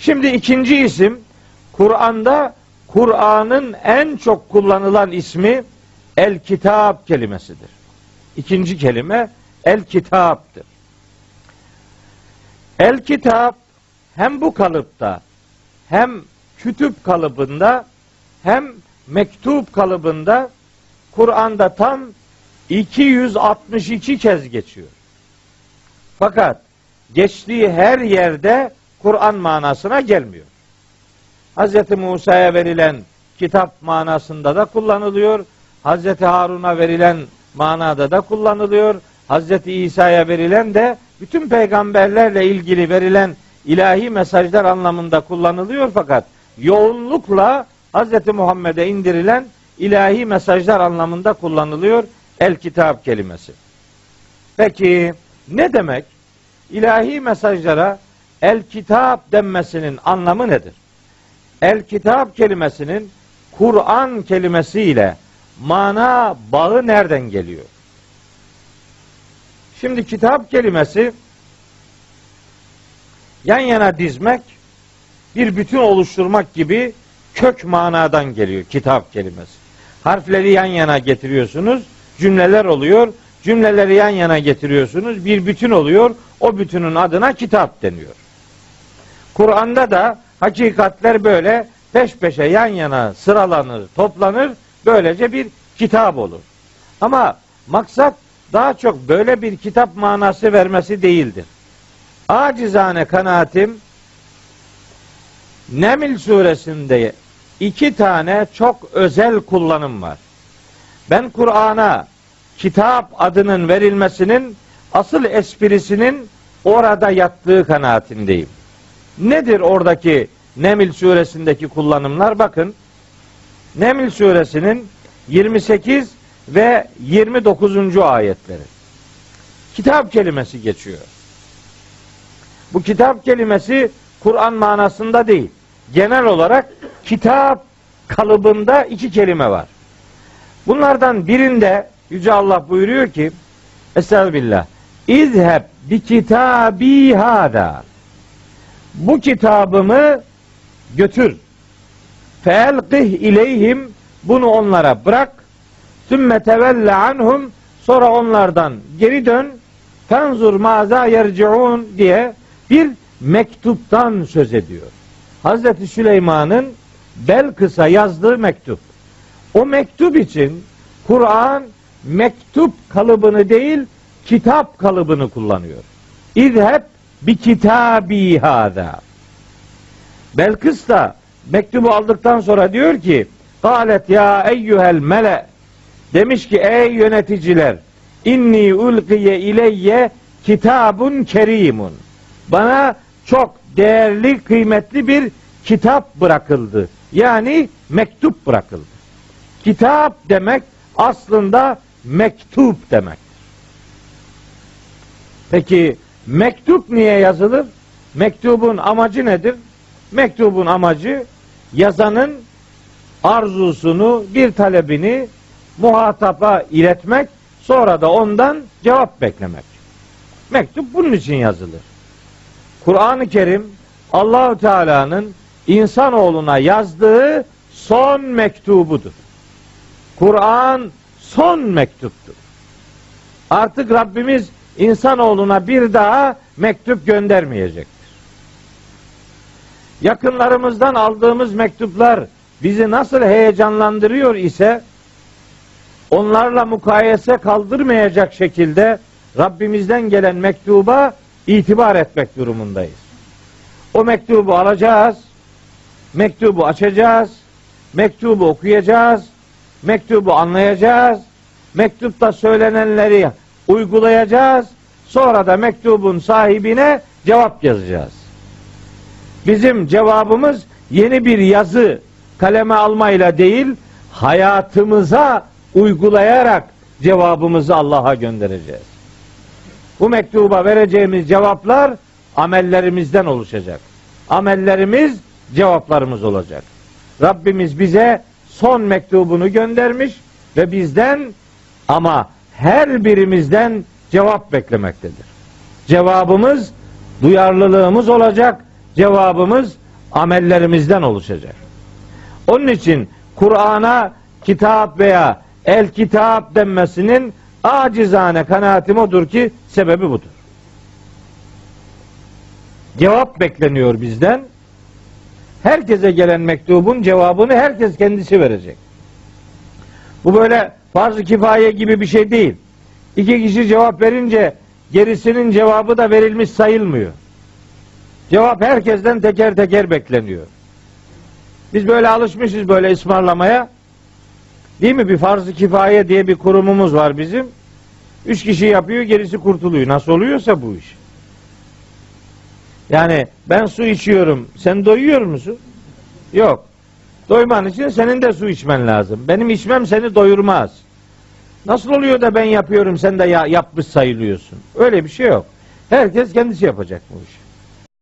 Şimdi ikinci isim Kur'an'da Kur'an'ın en çok kullanılan ismi El Kitap kelimesidir. İkinci kelime El Kitap'tır. El Kitap hem bu kalıpta hem kütüp kalıbında hem mektup kalıbında Kur'an'da tam 262 kez geçiyor. Fakat geçtiği her yerde Kur'an manasına gelmiyor. Hz. Musa'ya verilen kitap manasında da kullanılıyor. Hz. Harun'a verilen manada da kullanılıyor. Hz. İsa'ya verilen de bütün peygamberlerle ilgili verilen ilahi mesajlar anlamında kullanılıyor fakat yoğunlukla Hz. Muhammed'e indirilen ilahi mesajlar anlamında kullanılıyor el kitap kelimesi. Peki ne demek? İlahi mesajlara el kitap denmesinin anlamı nedir? El kitap kelimesinin Kur'an kelimesiyle mana bağı nereden geliyor? Şimdi kitap kelimesi yan yana dizmek, bir bütün oluşturmak gibi kök manadan geliyor kitap kelimesi. Harfleri yan yana getiriyorsunuz, cümleler oluyor. Cümleleri yan yana getiriyorsunuz, bir bütün oluyor. O bütünün adına kitap deniyor. Kur'an'da da hakikatler böyle peş peşe yan yana sıralanır, toplanır. Böylece bir kitap olur. Ama maksat daha çok böyle bir kitap manası vermesi değildir. Acizane kanaatim Neml suresinde iki tane çok özel kullanım var. Ben Kur'an'a kitap adının verilmesinin asıl esprisinin orada yattığı kanaatindeyim. Nedir oradaki Neml suresindeki kullanımlar? Bakın Neml suresinin 28 ve 29. ayetleri. Kitap kelimesi geçiyor. Bu kitap kelimesi Kur'an manasında değil. Genel olarak kitap kalıbında iki kelime var. Bunlardan birinde Yüce Allah buyuruyor ki Estağfirullah İzheb bi kitabi hada Bu kitabımı götür. Feelqih ileyhim bunu onlara bırak. Sümme tevelle anhum sonra onlardan geri dön. Fenzur maza yerciun diye bir mektuptan söz ediyor. Hazreti Süleyman'ın Belkıs'a yazdığı mektup. O mektup için Kur'an mektup kalıbını değil kitap kalıbını kullanıyor. İzheb bi kitabi hada. Belkıs da mektubu aldıktan sonra diyor ki Galet ya eyyuhel mele Demiş ki ey yöneticiler inni ulkiye ileyye kitabun kerimun. Bana çok değerli, kıymetli bir kitap bırakıldı. Yani mektup bırakıldı. Kitap demek aslında mektup demektir. Peki mektup niye yazılır? Mektubun amacı nedir? Mektubun amacı yazanın arzusunu, bir talebini muhataba iletmek, sonra da ondan cevap beklemek. Mektup bunun için yazılır. Kur'an-ı Kerim Allahu Teala'nın insanoğluna yazdığı son mektubudur. Kur'an son mektuptur. Artık Rabbimiz insanoğluna bir daha mektup göndermeyecektir. Yakınlarımızdan aldığımız mektuplar bizi nasıl heyecanlandırıyor ise onlarla mukayese kaldırmayacak şekilde Rabbimizden gelen mektuba itibar etmek durumundayız. O mektubu alacağız, mektubu açacağız, mektubu okuyacağız, mektubu anlayacağız, mektupta söylenenleri uygulayacağız, sonra da mektubun sahibine cevap yazacağız. Bizim cevabımız yeni bir yazı kaleme almayla değil, hayatımıza uygulayarak cevabımızı Allah'a göndereceğiz. Bu mektuba vereceğimiz cevaplar amellerimizden oluşacak. Amellerimiz cevaplarımız olacak. Rabbimiz bize son mektubunu göndermiş ve bizden ama her birimizden cevap beklemektedir. Cevabımız duyarlılığımız olacak. Cevabımız amellerimizden oluşacak. Onun için Kur'an'a kitap veya el kitap denmesinin acizane kanaatim odur ki sebebi budur. Cevap bekleniyor bizden. Herkese gelen mektubun cevabını herkes kendisi verecek. Bu böyle farz-ı kifaye gibi bir şey değil. İki kişi cevap verince gerisinin cevabı da verilmiş sayılmıyor. Cevap herkesten teker teker bekleniyor. Biz böyle alışmışız böyle ısmarlamaya. Değil mi? Bir farz-ı kifaye diye bir kurumumuz var bizim. Üç kişi yapıyor, gerisi kurtuluyor. Nasıl oluyorsa bu iş. Yani ben su içiyorum. Sen doyuyor musun? Yok. Doyman için senin de su içmen lazım. Benim içmem seni doyurmaz. Nasıl oluyor da ben yapıyorum sen de ya, yapmış sayılıyorsun. Öyle bir şey yok. Herkes kendisi yapacak bu işi.